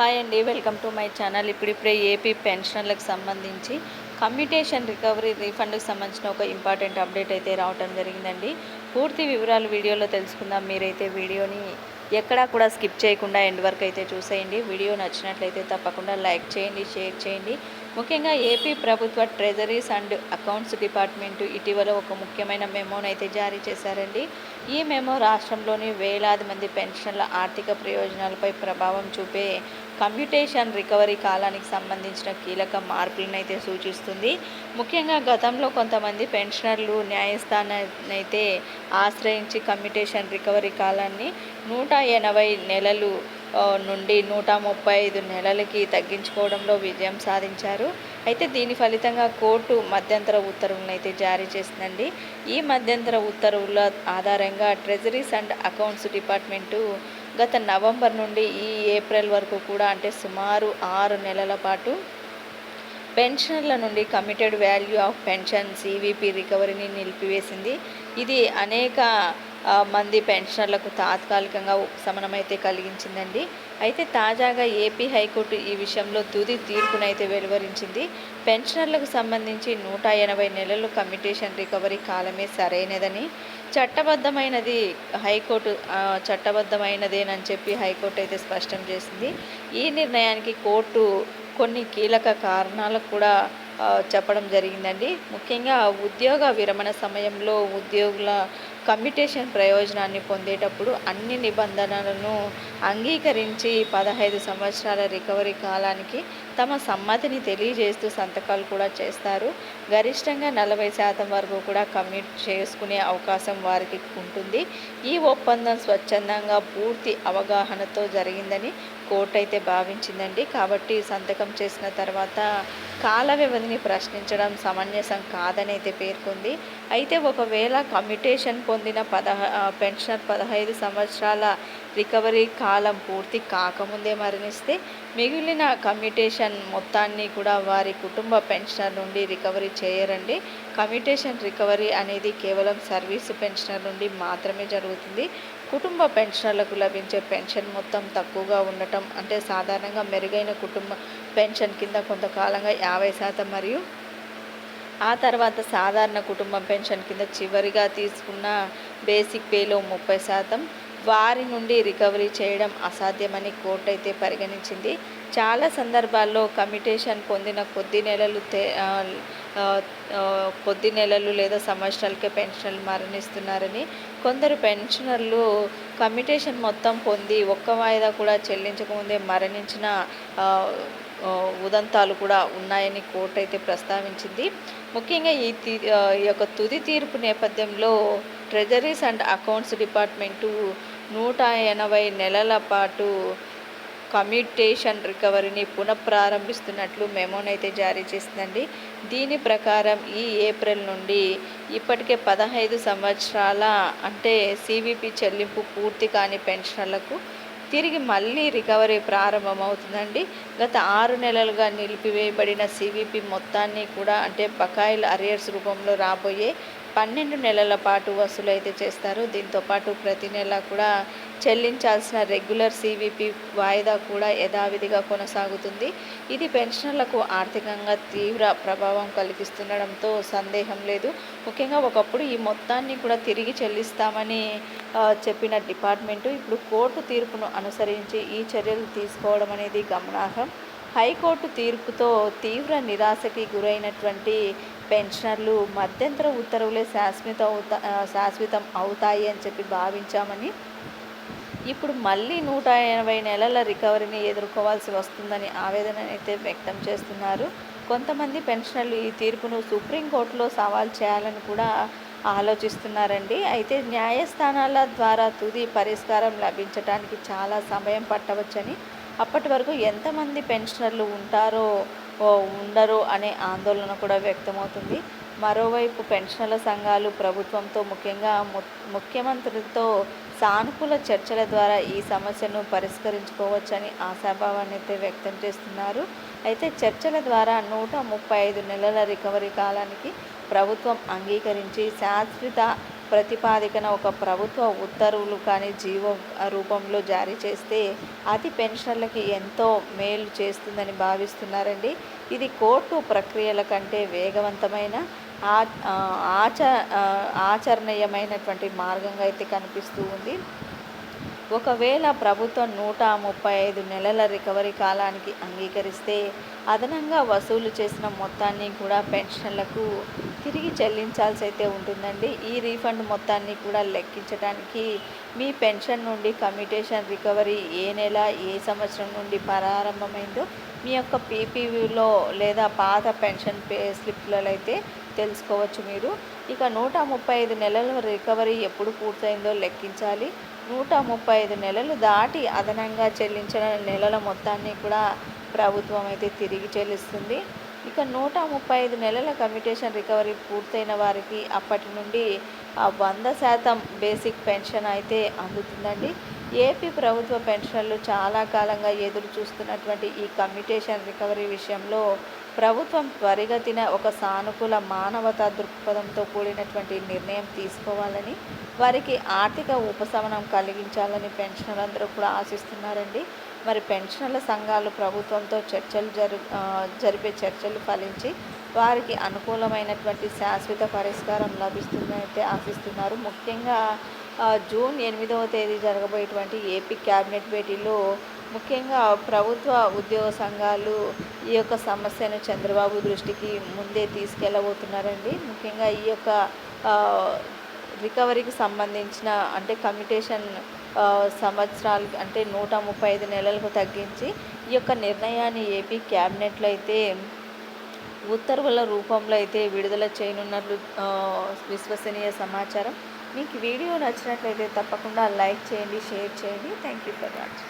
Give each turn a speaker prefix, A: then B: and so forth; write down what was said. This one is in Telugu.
A: హాయ్ అండి వెల్కమ్ టు మై ఛానల్. ఇప్పుడిప్పుడే ఏపీ పెన్షనర్లకు సంబంధించి కమ్యూటేషన్ రికవరీ రీఫండ్కి సంబంధించిన ఒక ఇంపార్టెంట్ అప్డేట్ అయితే రావటం జరిగిందండి. పూర్తి వివరాలు వీడియోలో తెలుసుకుందాం. మీరైతే వీడియోని ఎక్కడా కూడా స్కిప్ చేయకుండా ఎండ్ వరకు అయితే చూసేయండి. వీడియో నచ్చినట్లయితే తప్పకుండా లైక్ చేయండి షేర్ చేయండి. ముఖ్యంగా ఏపీ ప్రభుత్వ ట్రెజరీస్ అండ్ అకౌంట్స్ డిపార్ట్మెంటు ఇటీవల ఒక ముఖ్యమైన మెమోను అయితే జారీ చేశారండి. ఈ మెమో రాష్ట్రంలోని వేలాది మంది పెన్షన్ల ఆర్థిక ప్రయోజనాలపై ప్రభావం చూపే కమ్యూటేషన్ రికవరీ కాలానికి సంబంధించిన కీలక మార్పులను అయితే సూచిస్తుంది. ముఖ్యంగా గతంలో కొంతమంది పెన్షనర్లు న్యాయస్థానాన్ని అయితే ఆశ్రయించి కమ్యూటేషన్ రికవరీ కాలాన్ని నూట ఎనభై నెలలు నుండి నూట ముప్పై ఐదు నెలలకి తగ్గించుకోవడంలో విజయం సాధించారు. అయితే దీని ఫలితంగా కోర్టు మధ్యంతర ఉత్తర్వులను అయితే జారీ చేసిందండి. ఈ మధ్యంతర ఉత్తర్వుల ఆధారంగా ట్రెజరీస్ అండ్ అకౌంట్స్ డిపార్ట్మెంటు గత నవంబర్ నుండి ఈ ఏప్రిల్ వరకు కూడా అంటే సుమారు ఆరు నెలల పాటు పెన్షనర్ల నుండి committed value of pension CVP రికవరీని నిలిపివేసింది. ఇది అనేక మంది పెన్షనర్లకు తాత్కాలికంగా ఉపశమనమైతే కలిగించిందండి. అయితే తాజాగా ఏపీ హైకోర్టు ఈ విషయంలో తుది తీర్పునైతే వెలువరించింది. పెన్షనర్లకు సంబంధించి నూట ఎనభై నెలలు కమిటేషన్ రికవరీ కాలమే సరైనదని చట్టబద్ధమైనది హైకోర్టు చట్టబద్ధమైనదేనని చెప్పి హైకోర్టు అయితే స్పష్టం చేసింది. ఈ నిర్ణయానికి కోర్టు కొన్ని కీలక కారణాలకు కూడా చెప్పడం జరిగిందండి. ముఖ్యంగా ఉద్యోగ విరమణ సమయంలో ఉద్యోగుల కమ్యుటేషన్ ప్రయోజనాన్ని పొందేటప్పుడు అన్ని నిబంధనలను అంగీకరించి పదహైదు సంవత్సరాల రికవరీ కాలానికి తమ సమ్మతిని తెలియజేస్తూ సంతకాలు కూడా చేస్తారు. గరిష్టంగా నలభై శాతం వరకు కూడా కమ్యూట్ చేసుకునే అవకాశం వారికి ఉంటుంది. ఈ ఒప్పందం స్వచ్ఛందంగా పూర్తి అవగాహనతో జరిగిందని కోర్టు అయితే భావించిందండి. కాబట్టి సంతకం చేసిన తర్వాత కాల వ్యవధిని ప్రశ్నించడం సమంజసం కాదని అయితే పేర్కొంది. అయితే ఒకవేళ కమ్యుటేషన్ పొందిన పదహ పెన్షనర్ పదహైదు సంవత్సరాల రికవరీ కాలం పూర్తి కాకముందే మరణిస్తే మిగిలిన కమ్యూటేషన్ మొత్తాన్ని కూడా వారి కుటుంబ పెన్షనర్ నుండి రికవరీ చేయరండి. కమ్యూటేషన్ రికవరీ అనేది కేవలం సర్వీసు పెన్షనర్ నుండి మాత్రమే జరుగుతుంది. కుటుంబ పెన్షనర్లకు లభించే పెన్షన్ మొత్తం తక్కువగా ఉండటం అంటే సాధారణంగా మెరుగైన కుటుంబ పెన్షన్ కింద కొంతకాలంగా యాభై శాతం మరియు ఆ తర్వాత సాధారణ కుటుంబం పెన్షన్ కింద చివరిగా తీసుకున్న బేసిక్ పేలో ముప్పై శాతం వారి నుండి రికవరీ చేయడం అసాధ్యమని కోర్టు అయితే పరిగణించింది. చాలా సందర్భాల్లో కమిటేషన్ పొందిన కొద్ది నెలలు కొద్ది నెలలు లేదా సంవత్సరాలకే పెన్షన్లు మరణిస్తున్నారని కొందరు పెన్షనర్లు కమిటేషన్ మొత్తం పొంది ఒక్క వాయిదా కూడా చెల్లించకముందే మరణించిన ఉదంతాలు కూడా ఉన్నాయని కోర్టు అయితే ప్రస్తావించింది. ముఖ్యంగా ఈ తీ ఈ యొక్క తుది తీర్పు నేపథ్యంలో ట్రెజరీస్ అండ్ అకౌంట్స్ డిపార్ట్మెంటు నూట ఎనభై నెలల పాటు కమ్యూటేషన్ రికవరీని పునఃప్రారంభిస్తున్నట్లు మెమోనైతే జారీ చేసిందండి. దీని ప్రకారం ఈ ఏప్రిల్ నుండి ఇప్పటికే పదహైదు సంవత్సరాల అంటే సివిపి చెల్లింపు పూర్తి కాని పెన్షనర్లకు తిరిగి మళ్ళీ రికవరీ ప్రారంభమవుతుందండి. గత ఆరు నెలలుగా నిలిపివేయబడిన సివిపి మొత్తాన్ని కూడా అంటే బకాయిల అరియర్స్ రూపంలో రాబోయే పన్నెండు నెలల పాటు వసూలు అయితే చేస్తారు. దీంతో పాటు ప్రతి నెల కూడా చెల్లించాల్సిన రెగ్యులర్ సివిపి వాయిదా కూడా యథావిధిగా కొనసాగుతుంది. ఇది పెన్షనర్లకు ఆర్థికంగా తీవ్ర ప్రభావం కలిగిస్తుండడంతో సందేహం లేదు. ముఖ్యంగా ఒకప్పుడు ఈ మొత్తాన్ని కూడా తిరిగి చెల్లిస్తామని చెప్పిన డిపార్ట్మెంటు ఇప్పుడు కోర్టు తీర్పును అనుసరించి ఈ చర్యలు తీసుకోవడం అనేది గమనార్హం. హైకోర్టు తీర్పుతో తీవ్ర నిరాశకి గురైనటువంటి పెన్షనర్లు మధ్యంతర ఉత్తర్వులే శాశ్వత అవుతా శాశ్వతం అవుతాయి అని చెప్పి భావించామని ఇప్పుడు మళ్ళీ నూట ఎనభై నెలల రికవరీని ఎదుర్కోవాల్సి వస్తుందని ఆవేదన అయితే వ్యక్తం చేస్తున్నారు. కొంతమంది పెన్షనర్లు ఈ తీర్పును సుప్రీంకోర్టులో సవాల్ చేయాలని కూడా ఆలోచిస్తున్నారండి. అయితే న్యాయస్థానాల ద్వారా తుది పరిష్కారం లభించడానికి చాలా సమయం పట్టవచ్చని అప్పటి వరకు ఎంతమంది పెన్షనర్లు ఉంటారో ఉండరు అనే ఆందోళన కూడా వ్యక్తమవుతుంది. మరోవైపు పెన్షనర్ల సంఘాలు ప్రభుత్వంతో ముఖ్యంగా ము ముఖ్యమంత్రితో సానుకూల చర్చల ద్వారా ఈ సమస్యను పరిష్కరించుకోవచ్చని ఆశాభావాన్ని అయితే వ్యక్తం చేస్తున్నారు. అయితే చర్చల ద్వారా నూట ముప్పై ఐదు నెలల రికవరీ కాలానికి ప్రభుత్వం అంగీకరించి శాశ్వత ప్రతిపాదికన ఒక ప్రభుత్వ ఉత్తర్వులు కానీ జీవ రూపంలో జారీ చేస్తే అది పెన్షన్లకి ఎంతో మేలు చేస్తుందని భావిస్తున్నారండి. ఇది కోర్టు ప్రక్రియల కంటే వేగవంతమైన ఆ- ఆచ ఆచరణీయమైనటువంటి మార్గంగా అయితే కనిపిస్తూ ఉంది. ఒకవేళ ప్రభుత్వం నూట ముప్పై ఐదు నెలల రికవరీ కాలానికి అంగీకరిస్తే అదనంగా వసూలు చేసిన మొత్తాన్ని కూడా పెన్షన్లకు తిరిగి చెల్లించాల్సి అయితే ఉంటుందండి. ఈ రీఫండ్ మొత్తాన్ని కూడా లెక్కించడానికి మీ పెన్షన్ నుండి కమ్యూటేషన్ రికవరీ ఏ నెల ఏ సంవత్సరం నుండి ప్రారంభమైందో మీ యొక్క పీపీవీలో లేదా పాత పెన్షన్ పే స్లిప్లలో అయితే తెలుసుకోవచ్చు మీరు. ఇక నూట ముప్పై ఐదు నెలల రికవరీ ఎప్పుడు పూర్తయిందో లెక్కించాలి. నూట ముప్పై ఐదు నెలలు దాటి అదనంగా చెల్లించిన నెలల మొత్తాన్ని కూడా ప్రభుత్వం అయితే తిరిగి చెల్లిస్తుంది. ఇక నూట ముప్పై ఐదు నెలల కమ్యూటేషన్ రికవరీ పూర్తయిన వారికి అప్పటి నుండి ఆ వంద శాతం బేసిక్ పెన్షన్ అయితే అందుతుందండి. ఏపీ ప్రభుత్వ పెన్షన్లు చాలా కాలంగా ఎదురు చూస్తున్నటువంటి ఈ కమ్యూటేషన్ రికవరీ విషయంలో ప్రభుత్వం త్వరిగతిన ఒక సానుకూల మానవతా దృక్పథంతో కూడినటువంటి నిర్ణయం తీసుకోవాలని వారికి ఆర్థిక ఉపశమనం కలిగించాలని పెన్షనర్లందరూ కూడా ఆశిస్తున్నారండి. మరి పెన్షనర్ల సంఘాలు ప్రభుత్వంతో చర్చలు జరు జరిపే చర్చలు ఫలించి వారికి అనుకూలమైనటువంటి శాశ్వత పరిష్కారం లభిస్తుందని అయితే ఆశిస్తున్నారు. ముఖ్యంగా జూన్ ఎనిమిదవ తేదీ జరగబోయేటువంటి ఏపీ క్యాబినెట్ భేటీలో ముఖ్యంగా ప్రభుత్వ ఉద్యోగ సంఘాలు ఈ యొక్క సమస్యను చంద్రబాబు దృష్టికి ముందే తీసుకెళ్ళబోతున్నారండి. ముఖ్యంగా ఈ యొక్క రికవరీకి సంబంధించిన అంటే కమ్యూటేషన్ సంవత్సరాలు అంటే నూట ముప్పై ఐదు నెలలకు తగ్గించి ఈ యొక్క నిర్ణయాన్ని ఏపీ క్యాబినెట్లో అయితే ఉత్తర్వుల రూపంలో అయితే విడుదల చేయనున్నట్లు విశ్వసనీయ సమాచారం. మీకు వీడియో నచ్చినట్లయితే తప్పకుండా లైక్ చేయండి షేర్ చేయండి. Thank you for watching.